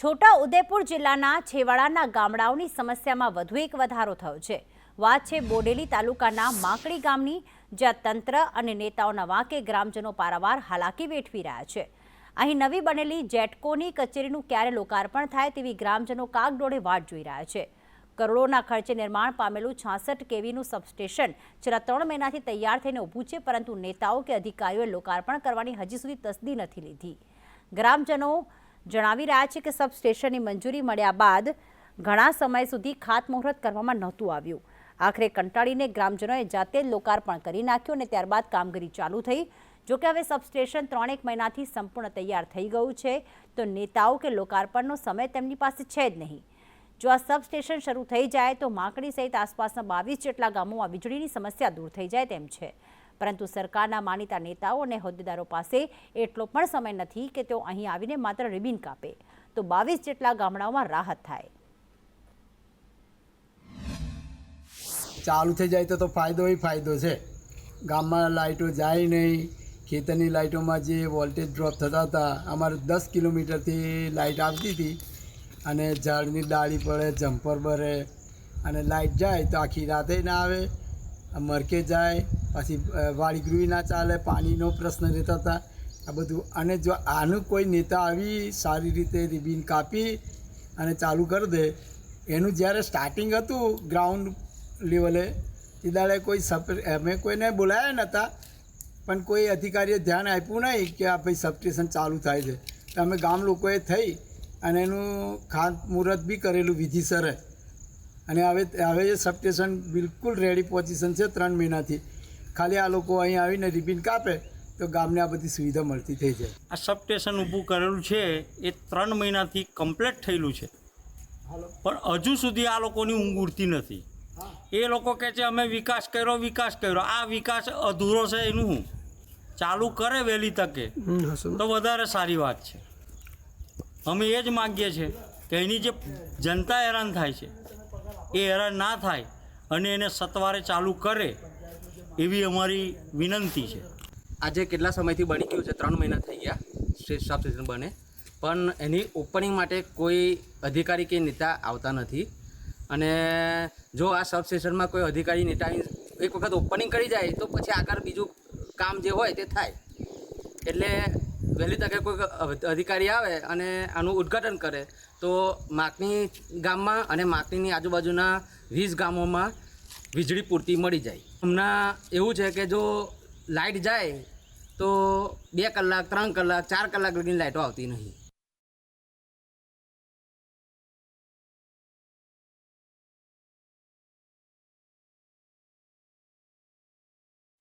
છોટા ઉદેપુર જિલ્લાના છેવાડાના ગામડાઓની સમસ્યામાં વધુ એક વધારો થયો છે. વાત છે બોડેલી તાલુકાના માકડી ગામની, જ્યાં તંત્ર અને નેતાઓના વાંકે ગ્રામજનો પારાવાર હાલાકી વેઠવી રહ્યા છે. અહીં નવી બનેલી જેટકોની કચેરીનું ક્યારે લોકાર્પણ થાય તેવી ગ્રામજનો કાગડોળે વાટ જોઈ રહ્યા છે. કરોડોના ખર્ચે નિર્માણ પામેલું છાસઠ કેવીનું સબસ્ટેશન છેલ્લા ત્રણ મહિનાથી તૈયાર થઈને ઊભું છે, પરંતુ નેતાઓ કે અધિકારીઓએ લોકાર્પણ કરવાની હજી સુધી તસદી નથી લીધી. ગ્રામજનો જણાવી રહ્યા છે કે સબસ્ટેશનની મંજૂરી મળ્યા બાદ ઘણા સમય સુધી ખાતમુહૂર્ત કરવામાં નહોતું આવ્યું. આખરે કંટાળીને ગ્રામજનોએ જાતે લોકાર્પણ કરી નાખ્યું અને ત્યારબાદ કામગીરી ચાલુ થઈ. જોકે હવે સબસ્ટેશન ત્રણેક મહિનાથી સંપૂર્ણ તૈયાર થઈ ગયું છે, તો નેતાઓ કે લોકાર્પણનો સમય તેમની પાસે છે જ નહીં. જો આ સબસ્ટેશન શરૂ થઈ જાય તો માકડી સહિત આસપાસના બાવીસ જેટલા ગામોમાં વીજળીની સમસ્યા દૂર થઈ જાય તેમ છે. પરંતુ સરકારના માનીતા નેતાઓ અને હોદ્દેદારો પાસે એટલો પણ સમય નથી કે તેઓ અહીં આવીને માત્ર રિબિન કાપે. તો બાવીસ જેટલા ગામડાઓમાં રાહત થાય. ચાલુ થઈ જાય તો તો ફાયદો ફાયદો છે. ગામમાં લાઇટો જાય નહીં. ખેતરની લાઇટોમાં જે વોલ્ટેજ ડ્રોપ થતા હતા, અમારે દસ કિલોમીટરથી લાઇટ આવતી હતી અને ઝાડની ડાળી પડે, જમ્પર ભરે અને લાઇટ જાય તો આખી રાતે ના આવે. મરકે જાય પછી અ, વાળી ગૃહી ના ચાલે પાણીનો પ્રશ્ન રહેતા હતા. આ બધું. અને જો આનું કોઈ નેતા આવી સારી રીતે રિબિન કાપી અને ચાલુ કરી દે એનું જ્યારે સ્ટાર્ટિંગ હતું ગ્રાઉન્ડ લેવલે તે દાડે કોઈ સપ અમે કોઈને બોલાયા નહોતા પણ કોઈ અધિકારીએ ધ્યાન આપ્યું નહીં કે આ ભાઈ સબસ્ટેશન ચાલુ થાય છે. તો અમે ગામ લોકોએ થઈ અને એનું ખાત મુહૂર્ત બી કરેલું વિધિસરે અને હવે હવે એ સબસ્ટેશન બિલકુલ રેડી પોઝિશન છે ત્રણ મહિનાથી. ખાલી આ લોકો અહીં આવીને રિબિન કાપે તો ગામને આ બધી સુવિધા મળતી થઈ જાય. આ સબસ્ટેશન ઊભું કરેલું છે એ ત્રણ મહિનાથી કમ્પ્લીટ થયેલું છે. પણ હજુ સુધી આ લોકોની ઊંઘ ઉડતી નથી. એ લોકો કહે છે અમે વિકાસ કર્યો વિકાસ કર્યો. આ વિકાસ અધૂરો છે એનું શું? ચાલુ કરે વહેલી તકે. તો વધારે સારી વાત છે. અમે એ જ માગીએ છીએ કે એની જે જનતા હેરાન થાય છે એ હેરાન ના થાય અને એને સત્વારે ચાલુ કરે. એવી અમારી વિનંતી છે. આજે કેટલા સમયથી બની ગયું છે? ત્રણ મહિના થઈ ગયા સ્ટેજ સબ સિઝન બને. પણ એની ઓપનિંગ માટે કોઈ અધિકારી કે નેતા આવતા નથી. અને જો આ સબ સેશનમાં કોઈ અધિકારી, નેતા એક વખત ઓપનિંગ કરી જાય, તો પછી આગળ બીજું કામ જે હોય તે થાય. એટલે વહેલી તકે કોઈ અધિકારી આવે અને આનું ઉદ્ઘાટન કરે, તો માકની ગામમાં અને માકનીની આજુબાજુના વીસ ગામોમાં વીજળી પૂરતી મળી જાય. હમણાં એવું છે કે જો લાઇટ જાય, તો બે કલાક, ત્રણ કલાક, ચાર કલાક લગીને લાઇટો આવતી નહીં.